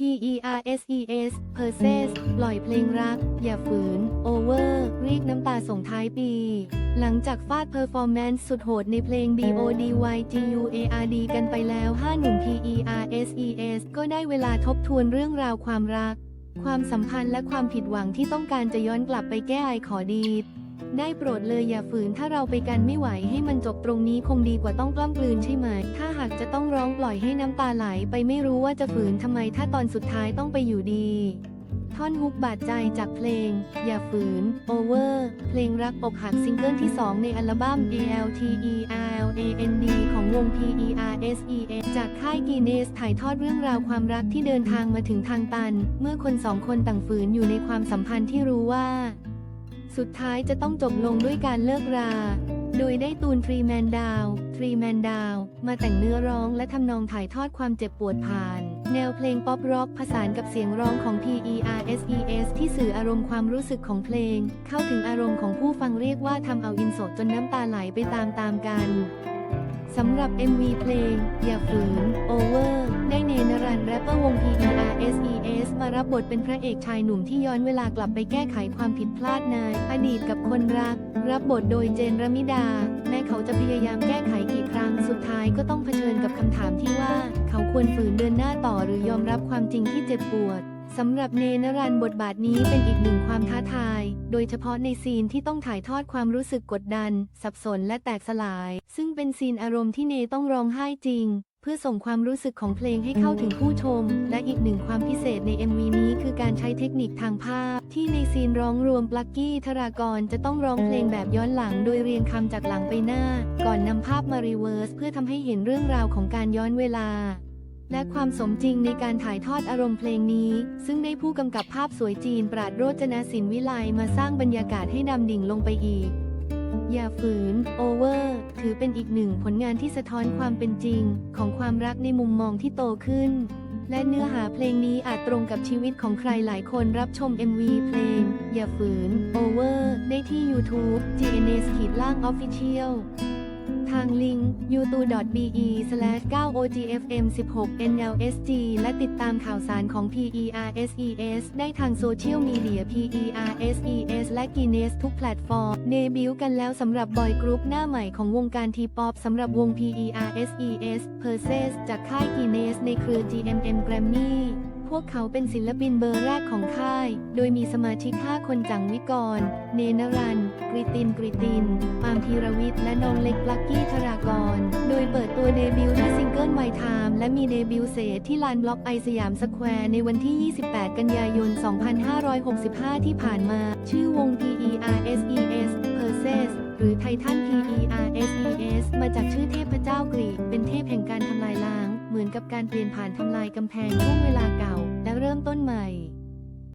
P E R S E S p e r s e s ปล่อยเพลงรัก อย่าฝืน Over เรียกน้ำตาส่งท้ายปี หลังจากฟาดเพอร์ฟอร์แมนซ์สุดโหดในเพลง B O D Y G U A R D กันไปแล้ว 5 หนุ่ม P E R S E S ก็ได้เวลาทบทวนเรื่องราวความรัก ความสัมพันธ์และความผิดหวังที่ต้องการจะย้อนกลับไปแก้ไอขอดี ได้โปรดเลยอย่าฝืนถ้าเราไปกันไม่ไหวให้มันจบตรงนี้คงดีกว่าต้องกล้ำกลืนใช่ไหม ถ้าหากจะต้องร้องปล่อยให้น้ำตาไหลไปไม่รู้ว่าจะฝืนทำไมถ้าตอนสุดท้ายต้องไปอยู่ดีท่อนฮุกบาดใจจากเพลง อย่าฝืน Over เพลงรักอกหักซิงเกิลที่ 2 ในอัลบั้ม A L T E R L A N D ของวง P E R S E S จากค่ายกีเนสถ่ายทอดเรื่องราวความรักที่เดินทางมาถึงทางตัน เมื่อคนสองคนต่างฝืนอยู่ในความสัมพันธ์ที่รู้ว่า สุดท้ายจะต้องจบลงด้วยการเลิกรา โดยได้ตูนทรีแมนดาวทรีแมนดาวมาแต่งเนื้อร้องและทำนองถ่ายทอดความเจ็บปวดผ่าน แนวเพลงป๊อปร็อกผสานกับเสียงร้องของ P E R S E S ที่สื่ออารมณ์ความรู้สึกของเพลง เข้าถึงอารมณ์ของผู้ฟังเรียกว่าทำเอาอินโสดจนน้ำตาไหลไปตามๆกัน สำหรับ MV เพลง อย่าฝืน Over ได้เนนรันแรปเปอร์วง PERSES มารับบทเป็นพระเอกชายหนุ่มที่ย้อนเวลากลับไปแก้ไขความผิดพลาดในอดีตกับคนรัก รับบทโดยเจนรมิดา แม้เขาจะพยายามแก้ไขกี่ครั้งสุดท้ายก็ต้องเผชิญกับคำถามที่ว่า เขาควรฝืนเดินหน้าต่อหรือยอมรับความจริงที่เจ็บปวด สำหรับเนนรันบทบาทนี้เป็นอีกหนึ่งความท้าทาย โดยเฉพาะในซีนที่ต้องถ่ายทอดความรู้สึกกดดัน สับสนและแตกสลาย ซึ่งเป็นซีนอารมณ์ที่เนต้องร้องไห้จริง เพื่อส่งความรู้สึกของเพลงให้เข้าถึงผู้ชม และอีกหนึ่งความพิเศษใน MV นี้คือการใช้เทคนิคทางภาพ ที่ในซีนร้องรวมปลักกี้ธรากรจะต้องร้องเพลงแบบย้อนหลัง โดยเรียงคำจากหลังไปหน้า ก่อนนำภาพมารีเวิร์สเพื่อทำให้เห็นเรื่องราวของการย้อนเวลา และความสมจริงในการถ่ายทอดอารมณ์เพลงนี้ ซึ่งได้ผู้กำกับภาพสวยจีนปราดโรจนศินวิไลมาสร้างบรรยากาศให้ดำดิ่งลงไปอีก อย่าฝืน Over ถือเป็นอีกหนึ่งผลงานที่สะท้อนความเป็นจริง ของความรักในมุมมองที่โตขึ้น และเนื้อหาเพลงนี้อาจตรงกับชีวิตของใครหลายคนรับชม MV เพลง อย่าฝืน Over ได้ที่ YouTube GNS ขีดล่าง Official ทางลิงก์ youtube.be/9ogfm16nlsg และติดตามข่าวสารของ PERSES ได้ทางโซเชียลมีเดีย PERSES และ Guinness ทุกแพลตฟอร์ม เดบิวต์กันแล้วสำหรับบอยกรุ๊ปหน้าใหม่ของวงการทีป๊อปสำหรับวง PERSES p e r s e s จากค่าย Guinness ในเครือ GMM Grammy พวกเขาเป็นศิลปินเบอร์แรกของค่าย โดยมีสมาชิก 5 คนจังวิกร เนนรัน กริติน กริติน ปามพีรวิทย์ และน้องเล็กปลักกี้ธรากร โดยเปิดตัวเดบิวต์ด้วยซิงเกิลไมทามและมีเดบิวต์เซตที่ลานบล็อกไอสยามสแควร์ในวันที่ 28 กันยายน 2565 ที่ผ่านมา ชื่อวง PERSES p e r s e s หรือไททัน PERSES มาจากชื่อเทพเจ้ากรีก มือนกับการเปลี่ยนผ่านทำลายกำแพงช่วงเวลาเก่า และเริ่มต้นใหม่